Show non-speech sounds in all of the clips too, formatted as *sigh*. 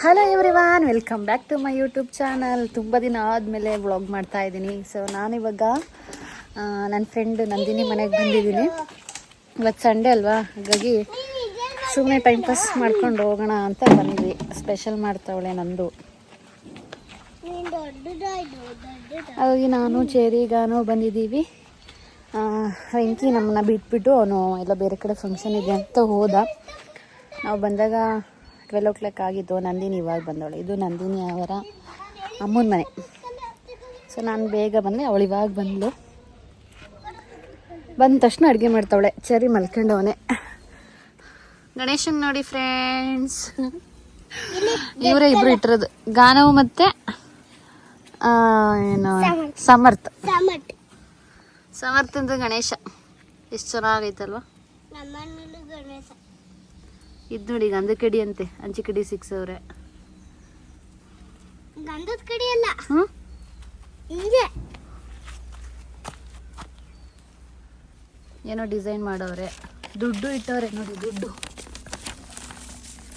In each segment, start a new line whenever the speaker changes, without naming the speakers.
Hello everyone welcome back to my YouTube channel ತುಂಬ ದಿನ ಆದಮೇಲೆ ವ್ಲಾಗ್ ಮಾಡ್ತಾ ಇದ್ದೀನಿ. ಸೊ ನಾನಿವಾಗ ನನ್ನ ಫ್ರೆಂಡ್ ನಂದಿನಿ ಮನೆಗೆ ಬಂದಿದ್ದೀನಿ. ಇವತ್ತು ಸಂಡೇ ಅಲ್ವಾ? ಹಾಗಾಗಿ ಸುಮ್ಮನೆ ಟೈಮ್ ಪಾಸ್ ಮಾಡ್ಕೊಂಡು ಹೋಗೋಣ ಅಂತ ಬಂದ್ವಿ. ಸ್ಪೆಷಲ್ ಮಾಡ್ತಾವಳೆ ನಂದು. ಹಾಗಾಗಿ ನಾನು ಚೇರಿಗಾನು ಬಂದಿದ್ದೀವಿ. ವೆಂಕಿ ನಮ್ಮನ್ನ ಬಿಟ್ಬಿಟ್ಟು ಅವನು, ಎಲ್ಲ ಬೇರೆ ಕಡೆ ಫಂಕ್ಷನ್ ಇದೆ ಅಂತ ಹೋದ. ನಾವು ಬಂದಾಗ ಟ್ವೆಲ್ ಓ ಕ್ಲಾಕ್ ಆಗಿತ್ತು ನಂದಿನಿ ಇವಾಗ ಬಂದವಳು. ಇದು ನಂದಿನಿ ಅವರ ಅಮ್ಮನ ಮನೆ. ಸೊ ನಾನು ಬೇಗ ಬಂದೆ. ಅವಳು ಇವಾಗ ಬಂದಳು ಬಂದ ತಕ್ಷಣ ಅಡುಗೆ ಮಾಡ್ತಾವಳೆ. ಚರಿ ಮಲ್ಕೊಂಡವನೆ. ಗಣೇಶನ್ ನೋಡಿ ಫ್ರೆಂಡ್ಸ್ ಇವರೇ ಇಬ್ರು ಇಟ್ಟಿರೋದು. ಗಾನವು ಮತ್ತೆ ಏನು ಸಮರ್ಥ. ಸಮರ್ಥಂದು ಗಣೇಶ. ಎಷ್ಟು ಚೆನ್ನಾಗೈತಲ್ವಾ? ಇದು ನೋಡಿ ಗಂಧದ ಕಡಿ ಅಂತೆ ಅಂಚಿ ಕಡಿ ಸಿಕ್ಸ್ ಅವ್ರೆ.
ಗಂಧದ ಕಡಿ ಅಲ್ಲ. ಹಿಂಗೆ.
ಏನೋ ಡಿಸೈನ್ ಮಾಡವ್ರೆ. ದುಡ್ಡು ಇಟ್ಟವ್ರೆ ನೋಡಿ ದುಡ್ಡು.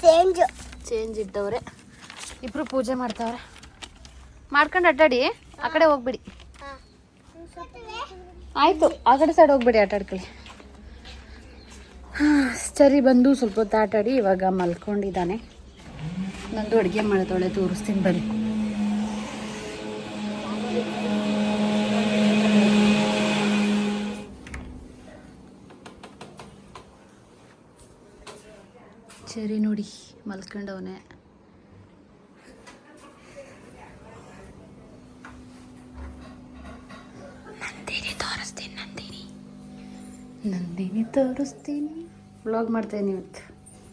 ಚೇಂಜ್
ಚೇಂಜ್ ಇಟ್ಟವ್ರೆ. ಇಬ್ರು ಪೂಜೆ ಮಾಡ್ತಾವ್ರೆ. ಮಾಡ್ಕೊಂಡು ಅಡ್ಡಾಡಿ ಆ ಕಡೆ ಹೋಗ್ಬಿಡಿ. ಆಯ್ತು ಆ ಕಡೆ ಸೈಡ್ ಹೋಗ್ಬಿಡಿ ಆಟ ಸರಿ ಬಂದು ಸ್ವಲ್ಪ ಹೊತ್ತು ಆಟಾಡಿ ಇವಾಗ ಮಲ್ಕೊಂಡಿದ್ದಾನೆ. ನಂದು ಅಡುಗೆ ಮಾಡ್ತಾಳೆ ತೋರಿಸ್ತೀನಿ ಬನ್ನಿ. ಸರಿ ನೋಡಿ, ಮಲ್ಕೊಂಡವನೇ. ನಂದಿನಿ ತೋರಿಸ್ತೀನಿ ನಂದಿನಿ ತೋರಿಸ್ತೀನಿ. ವ್ಲಾಗ್ ಮಾಡ್ತೇನೆ ಇವತ್ತು.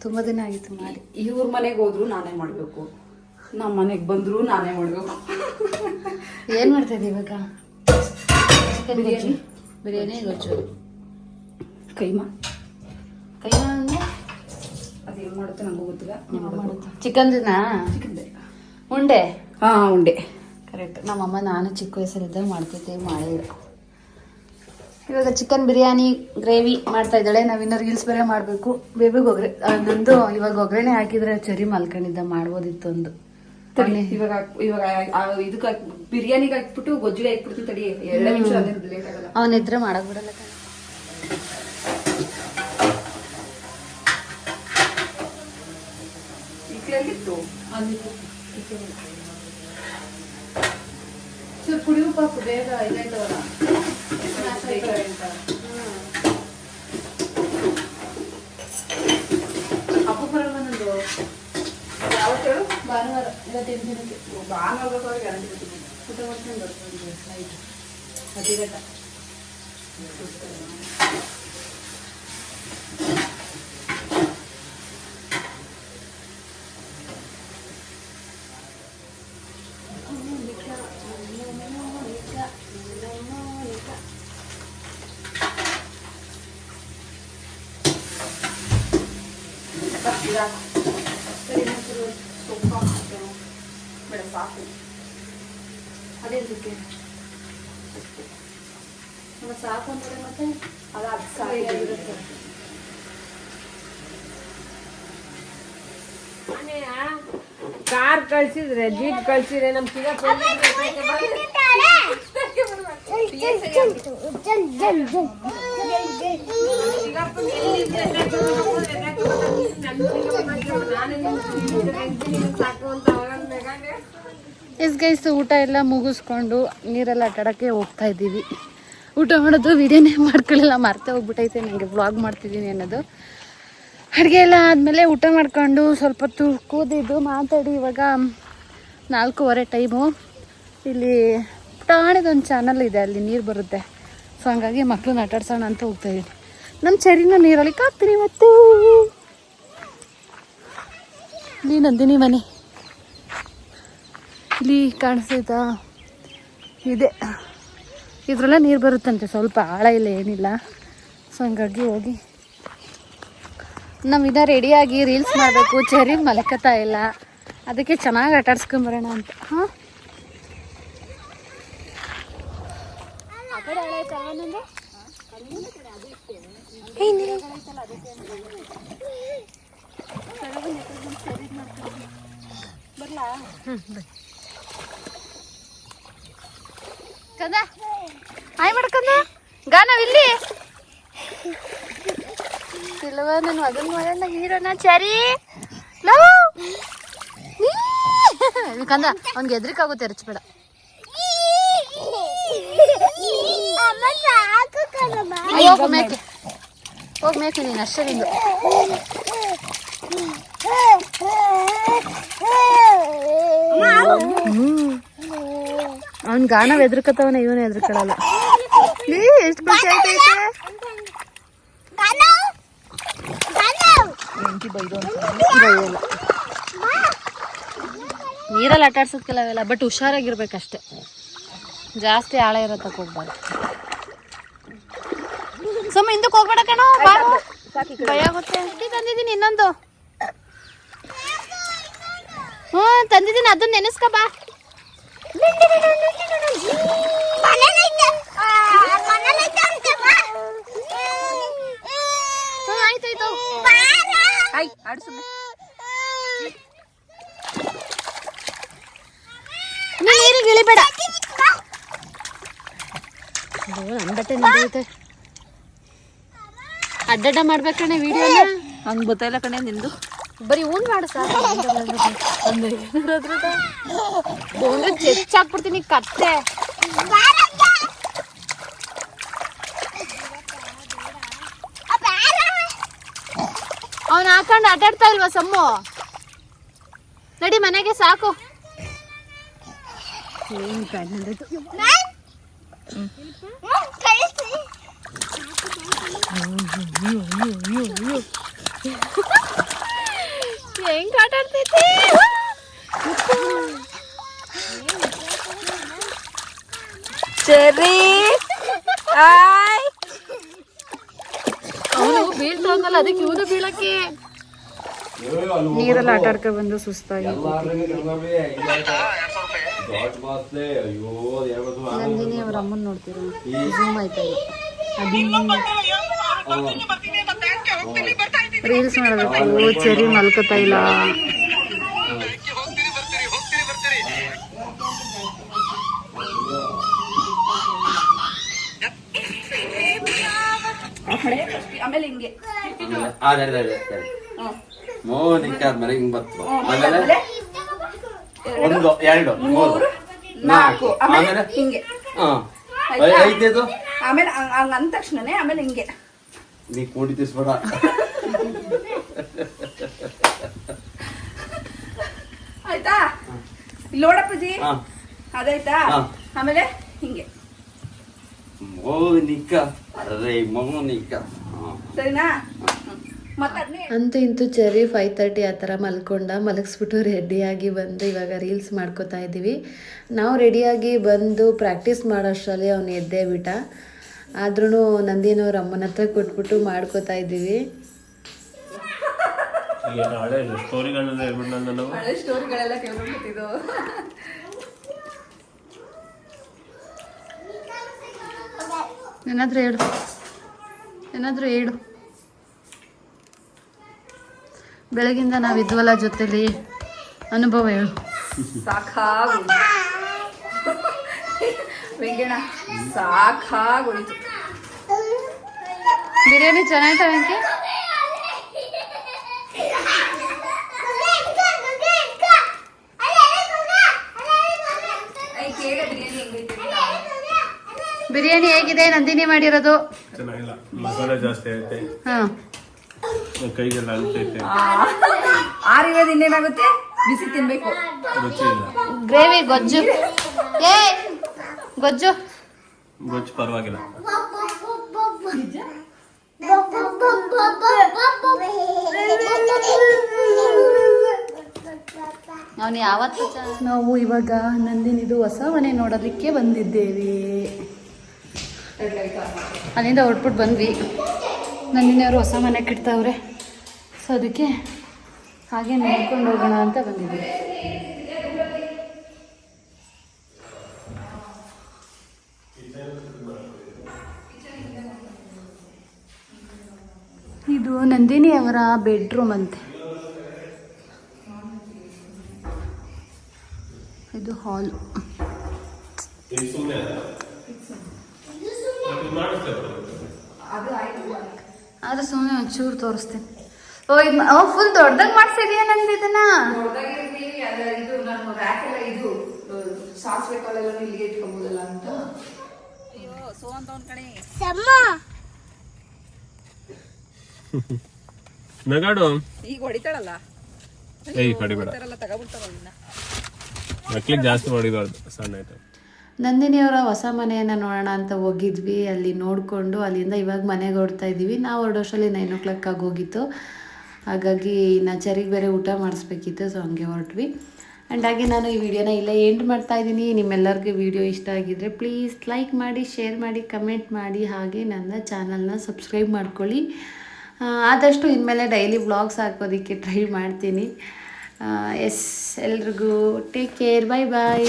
ತುಂಬ ದಿನ ಆಗಿತ್ತು ಮಾಡಿ.
ಇವ್ರ ಮನೆಗೆ ಹೋದ್ರು ನಾನೇ ಮಾಡಬೇಕು. ನಮ್ಮ ಮನೆಗೆ ಬಂದರೂ ನಾನೇ ಮಾಡಬೇಕು.
ಏನು ಮಾಡ್ತಾ ಇದ್ದೀವಿ ಇವಾಗ? ಚಿಕನ್
ಬಿರಿಯಾನಿ.
ಬಿರಿಯಾನಿ ಗೊಜ್ಜು.
ಕೈಮಾ?
ಕೈಮಾ ಅಂದರೆ?
ಅದು ಏನು ಮಾಡುತ್ತೆ ನಂಗೂ ಗೊತ್ತಿಲ್ಲ.
ಚಿಕನ್ ದಿನ?
ಚಿಕನ್ದೆ
ಉಂಡೆ?
ಹಾಂ ಉಂಡೆ.
ಕರೆಕ್ಟ್ ನಮ್ಮಮ್ಮ ನಾನು ಚಿಕ್ಕ ವಯಸ್ಸಲ್ಲಿದ್ದಾಗ ಮಾಡ್ತಿದ್ದೆ ಮಾಡಿದ್ರು ಇವಾಗ ಚಿಕನ್ ಬಿರಿಯಾನಿ ಗ್ರೇವಿ ಮಾಡ್ತಾ ಇದ್ದಾಳೆ. ನಾವಿನ್ನ ರೀಲ್ಸ್ ಬೇರೆ ಮಾಡಬೇಕು. ಬೇಬಿ ಒಗ್ರೆ ನಂದು ಇವಾಗ ಒಗ್ಗರಣೆ ಹಾಕಿದ್ರೆ ಚರಿ ಮಲ್ಕೊಂಡಿದ್ದ ಮಾಡ್ಬೋದಿತ್ತು ಒಂದು
ತಡಿ ಇವಾಗ ಇವಾಗ ಇದಕ್ಕ ಬಿರಿಯಾನಿಗೆ ಹಾಕ್ಬಿಟ್ಟು ಗೊಜ್ಜಿಗೆ ಹಾಕ್ಬಿಡ್ತೀನಿ ತಡಿ. ಎರಡು ನಿಮಿಷ ಲೇಟ್ ಆಗಲ್ಲ.
ಅವನಿದ್ರೆ ಮಾಡಕ್ ಬಿಡಲ್ಲ
ಕುಡಿಯು ಪಾಪು ಬೇಗ ಇದಾಯ್ತವಲ್ಲ? అప్పు పరమనందు రావట్లేదు బాగా ఇలా
తింటుంది బాగా ఒకసారి
కరెంట్ పెట్టింది కుటుంబం దొరుకుతుంది
నైట్ అది గట్ట ಮಾಡ್ಕೊಂಡು ಬರ್ತೀನಿ ನೈಟ್ ಹದಿಗಟ್ಟ
ಸರಿ ಇನ್ನೊಂಚೂರು ಸೊಪ್ಪು ಹಾಕ್ತೇನೆ ಬೇಡ ಸಾಕು
ಅದೇ ಇದಕ್ಕೆ ನಮ್ಮ ಸಾಕು ಅಂತಾರೆ ಮತ್ತೆ
ಅದ ಅದು
ಫ್ರೈ
ಸಾಕು
ಆಗಿರುತ್ತೆ
ಕಾರ್ ಕಳ್ಸಿದ್ರೆ ಜೀಪ್ ಕಳ್ಸಿದ್ರೆ ನಮ್ ಚಿಕ್ಕಪ್ಪ
ಎಸ್ ಗೈಸ್ ಊಟ ಎಲ್ಲ ಮುಗಿಸ್ಕೊಂಡು ನೀರೆಲ್ಲ ಆಟಾಡೋಕ್ಕೆ ಹೋಗ್ತಾ ಇದ್ದೀವಿ. ಊಟ ಮಾಡೋದು ವಿಡಿಯೋನೇ ಮಾಡ್ಕೊಳ್ಳಿಲ್ಲ, ಮರ್ತೆ ಹೋಗ್ಬಿಟ್ಟೈತೆ ನನಗೆ ವ್ಲಾಗ್ ಮಾಡ್ತಿದ್ದೀನಿ ಅನ್ನೋದು. ಅಡುಗೆ ಎಲ್ಲ ಆದಮೇಲೆ ಊಟ ಮಾಡ್ಕೊಂಡು ಸ್ವಲ್ಪ ಹೊತ್ತು ಕೂದಿದ್ದು ಮಾತಾಡಿ ಇವಾಗ ನಾಲ್ಕೂವರೆ ಟೈಮು ಇಲ್ಲಿ ಪುಟಾಣಿದೊಂದು ಚಾನಲ್ ಇದೆ, ಅಲ್ಲಿ ನೀರು ಬರುತ್ತೆ. ಸೊ ಹಂಗಾಗಿ ಮಕ್ಕಳನ್ನ ಆಟಾಡ್ಸೋಣ ಅಂತ ಹೋಗ್ತಾ ನಮ್ಮ ಚರಿನ ನೀರಲ್ಲಿ ಕಾಕ್ತೀನಿ ಇವತ್ತು ಇಲ್ಲಿ ನಂದಿನಿ ಮನೆ. ಇಲ್ಲಿ ಕಾಣಿಸ್ತೈತಾ ಇದೆ. ಇದರಲ್ಲೇ ನೀರು ಬರುತ್ತಂತೆ, ಸ್ವಲ್ಪ ಆಳ ಇಲ್ಲ, ಏನಿಲ್ಲ. ಸೊ ಹಂಗಾಗಿ ಹೋಗಿ. ಇನ್ನೂ ರೆಡಿಯಾಗಿ ರೀಲ್ಸ್ ಮಾಡಬೇಕು ಚರಿ ಮಲಕತ್ತಾ ಇಲ್ಲ. ಅದಕ್ಕೆ ಚೆನ್ನಾಗಿ ಆಟಾಡ್ಸ್ಕೊಂಬರೋಣ ಅಂತ. ಹಾಂ? ಕಂದ ಹಾಯ್ ಮಾಡ್ಕಂದ ಗಾನವಿಲ್ಲಿ ಇಲ್ಲವ ನಾನು ಅದನ್ನ ಮಾಡಲ್ಲ ಹೀರೋನ ಚಾರಿ ಲವ್ ಕಂದ ಅವ್ನಿಗೆ ಎದ್ರಿಕಾಗುತ್ತೆ ಎರಚ್ಬೇಡ ಹೋಗು ಮೇಕೆ ಹೋಗ್ ಮೇಕೆ ನೀನು ಅಷ್ಟೇ ನಿಂದು ಅವ್ನ ಗಾನ ಎದ್ರಕತ್ತವನ ಇವನು ಎದ್ರಕಳಲ್ಲ ಏ ಎಷ್ಟು ಖುಷಿ ಆಯ್ತೈತೆ? ನೀರಲ್ಲಿ ಆಟ ಆಡ್ಸೋದ್ಕೆಲ್ಲ ಅವೆಲ್ಲ ಬಟ್ ಹುಷಾರಾಗಿರ್ಬೇಕಷ್ಟೆ. ಜಾಸ್ತಿ ಆಳ ಇರತ್ತಕ್ಕೆ ಹೋಗ್ಬಾರ್ದು ಸುಮ್ಮ ಹಿಂದಕ್ಕೆ ಹೋಗ್ಬೇಡ ಕಣೋ ಬಾರು. ಭಯ ಆಗುತ್ತೆ. ತಂದಿದ್ದೀನಿ ಇನ್ನೊಂದು. ಹ್ಞೂ ತಂದಿದ್ದೀನಿ. ಅದನ್ನ ನೆನೆಸ್ಕೊ ಬಾ. ನೀರಿಗೆ ಇಳಿಬೇಡ ನಮ್ಮ ಬಟ್ಟೆ ನಡೆಯುತ್ತೆ ಅಡ್ಡಡ್ಡ ಮಾಡ್ಬೇಕಣ್ಣ ವಿಡಿಯೋ
ಹಂಗೆ ಗೊತ್ತಾಯಿಲ್ಲ ಕಣೆ ನಿಂದು?
ಬರೀ ಊನ್ ಮಾಡು ಚೆಚ್ಚಾಕ್ಬಿಡ್ತೀನಿ ಕತ್ತೆ. ಅವನ್ ಹಾಕೊಂಡು ಅಡ್ಡಾಡ್ತಾ ಇಲ್ವಾ ಸಮ್ಮು? ನಡಿ ಮನೆಗೆ ಸಾಕು. ಏನ್ ಹೆಂಗ್ ಆಟ ಆಡ್ತೈತಿ?
ಸರಿ.
ಅವನು ಬೀಳ್ತಾವಲ್ಲ ಅದಕ್ಕೆ ಇವನು ಬೀಳಕ್ಕೆ. ನೀರಲ್ಲಿ ಆಟ ಆಡ್ಕೊ ಬಂದು ಸುಸ್ತಾಗಿ ನಂದಿನಿ ಅವ್ರ ಅಮ್ಮನ್ ನೋಡ್ತೀರ? ಜೂಮ್ ಆಯ್ತಾ ರೀಲ್ಸ್ ಮಾಡಬೇಕು ಚೆರಿ ಮಲ್ಕೋತಾ ಇಲ್ಲ.
ಆಮೇಲೆ ಹಿಂಗೆ
ಮೋನಿಕ ಆದ್ಮೇಲೆ ಹಿಂಗ್ ಬತ್ತು ಆಮೇಲೆ ಒಂದು ಎರಡು ಮೂರು
ನಾಲ್ಕು ಆಮೇಲೆ ಹಿಂಗೆ.
ಹಾ? ಐದನೇದು?
ಆಮೇಲೆ ಹಂಗ್ ಅಂದ ತಕ್ಷಣನೇ ಆಮೇಲೆ ಹಿಂಗೆ.
ನೀ ಕೂಡಿ ತಿಸ್ಬೇಡ
ಆಯ್ತಾ? ನೋಡಪ್ಪಜಿ?
ಹಾ.
ಅದಾಯ್ತಾ?
ಹಾ.
ಆಮೇಲೆ ಹಿಂಗೆ.
ಅಂತ ಅರೆ ಮೋನಿಕ ಹಾ.
ಸರಿನಾ?
ಅಂತೂ ಇಂತೂ ಚೆರಿ ಫೈವ್ ತರ್ಟಿ ಆ ಥರ ಮಲ್ಕೊಂಡ ಮಲಗಿಸ್ಬಿಟ್ಟು ರೆಡಿಯಾಗಿ ಬಂದು ಇವಾಗ ರೀಲ್ಸ್ ಮಾಡ್ಕೋತಾ ಇದ್ದೀವಿ. ನಾವು ರೆಡಿಯಾಗಿ ಬಂದು ಪ್ರಾಕ್ಟೀಸ್ ಮಾಡೋಷ್ಟರಲ್ಲಿ ಅವನು ಎದ್ದೇ ಬಿಟ್ಟ. ಆದ್ರೂ ನಂದಿನವ್ರ ಅಮ್ಮನ ಹತ್ರ ಕೊಟ್ಬಿಟ್ಟು ಮಾಡ್ಕೋತಾ ಇದ್ದೀವಿ. ಏನಾದರೂ ಹೇಳು. ಏನಾದರೂ ಹೇಳು. ಬೆಳಗಿಂದ ನಾವಿದ್ವಲ್ಲ ಜೊತೆಲಿ. ಅನುಭವ ಹೇಳು.
ಸಾಕಾಗು ವೆಂಕಣ್ಣ ಸಾಕಾಗೋಯ್ತು.
ಬಿರಿಯಾನಿ ಚೆನ್ನಾಯ್ತಾ ವೆಂಕಿ?
ಬಿರಿಯಾನಿ ಹೆಂಗೈತೆ
ಬಿರಿಯಾನಿ ಹೇಗಿದೆ ನಂದಿನಿ ಮಾಡಿರೋದು?
ಚೆನ್ನಾಗಿಲ್ಲ ಮಸಾಲೆ ಜಾಸ್ತಿ ಐತೆ.
ಹಾಂ.
ಕೈಗೆಲ್ಲ ಅಂಟೈತೆ
ಆ, ಆರಿರೋದು ಇನ್ನೇನಾಗುತ್ತೆ? ಬಿಸಿ ತಿನ್ಬೇಕು.
ರುಚಿ ಇಲ್ಲ.
ಗ್ರೇವಿ ಗೊಜ್ಜು. ಏ ಗೊಜ್ಜು?
ಗೊಜ್ಜು ಪರವಾಗಿಲ್ಲ.
ಅವನು ಯಾವತ್ತು ನಾವು ಇವಾಗ ನಂದಿನಿದು ಹೊಸ ಮನೆ ನೋಡೋದಕ್ಕೆ ಬಂದಿದ್ದೇವೆ. ಅಲ್ಲಿಂದ ಹೊರಟ್ಬಿಟ್ಟು ಬಂದ್ವಿ. ನಂದಿನಿಯವರು ಹೊಸ ಮನೆ ಕಿಡ್ತಾವ್ರೆ ಸೊ ಅದಕ್ಕೆ ಹಾಗೆ ನೋಡ್ಕೊಂಡು ಹೋಗೋಣ ಅಂತ ಬಂದಿದ್ವಿ ಇದು ನಂದಿನಿ ಅವರ ಬೆಡ್ರೂಮ್ ಅಂತೆ. ಇದು ಹಾಲ್
ಅದು
ಸುಮ್ಮನೆ ಒಂಚೂರು ತೋರಿಸ್ತೀನಿ. ಓ, ಇದು ಫುಲ್ ದೊಡ್ಡದಾಗಿ ಮಾಡ್ಸಿದ್ಯಾ ನಂದು ಇದನ್ನ?
ಕಾಲೆಲ್ಲ ಇದು ನಾನು ರ್ಯಾಕ್ ಎಲ್ಲ ಇದು ಸಾಸಿವೆ ಕಾಳೆಲ್ಲ ಇಲ್ಲಿಗೆ ಇಟ್ಕೊಂಬೋದಲ್ಲ ಅಂತ
ಸಮ್ಮ. *laughs*
ನಗಾಡು.
ಈಗ ಹೊಡಿತಾಳಲ್ಲ?
ಏಯ್ ಕಡಿಬೇಡ ಮಕ್ಳಿಗೆ ಜಾಸ್ತಿ ಹೊಡಿಬಾರ್ದು ಸಣ್ಣ ಆಯ್ತು.
ನಂದಿನಿಯವರ ಹೊಸ ಮನೆಯನ್ನ ನೋಡೋಣ ಅಂತ ಹೋಗಿದ್ವಿ. ಅಲ್ಲಿ ನೋಡ್ಕೊಂಡು ಅಲ್ಲಿಂದ ಇವಾಗ ಮನೆಗೆ ಹೊಡ್ತಾ ಇದೀವಿ. ನಾವು ಹೊರಡೋಷ್ಟರಲ್ಲಿ ನೈನ್ ಓ ಕ್ಲಾಕ್ ಆಗಿ ಹೋಗಿತ್ತು. ಹಾಗಾಗಿ ನಚರಿಗೆ ಬೇರೆ ಊಟ ಮಾಡಿಸ್ಬೇಕಿತ್ತು ಸೊ ಹಂಗೆ ಹೊರಟ್ವಿ. ಆ್ಯಂಡ್ ಹಾಗೆ ನಾನು ಈ ವಿಡಿಯೋನ ಇಲ್ಲೇ ಎಂಡ್ ಮಾಡ್ತಾ ಇದ್ದೀನಿ ನಿಮ್ಮೆಲ್ಲರಿಗೂ ವಿಡಿಯೋ ಇಷ್ಟ ಆಗಿದ್ರೆ ಪ್ಲೀಸ್ ಲೈಕ್ ಮಾಡಿ ಶೇರ್ ಮಾಡಿ ಕಮೆಂಟ್ ಮಾಡಿ. ಹಾಗೆ ನನ್ನ ಚಾನಲ್ನ ಸಬ್ಸ್ಕ್ರೈಬ್ ಮಾಡ್ಕೊಳ್ಳಿ. ಆದಷ್ಟು ಇನ್ಮೇಲೆ ಡೈಲಿ ವ್ಲಾಗ್ಸ್ ಹಾಕೋದಕ್ಕೆ ಟ್ರೈ ಮಾಡ್ತೀನಿ. ಎಸ್ ಎಲ್ರಿಗೂ ಟೇಕ್ ಕೇರ್ ಬಾಯ್ ಬಾಯ್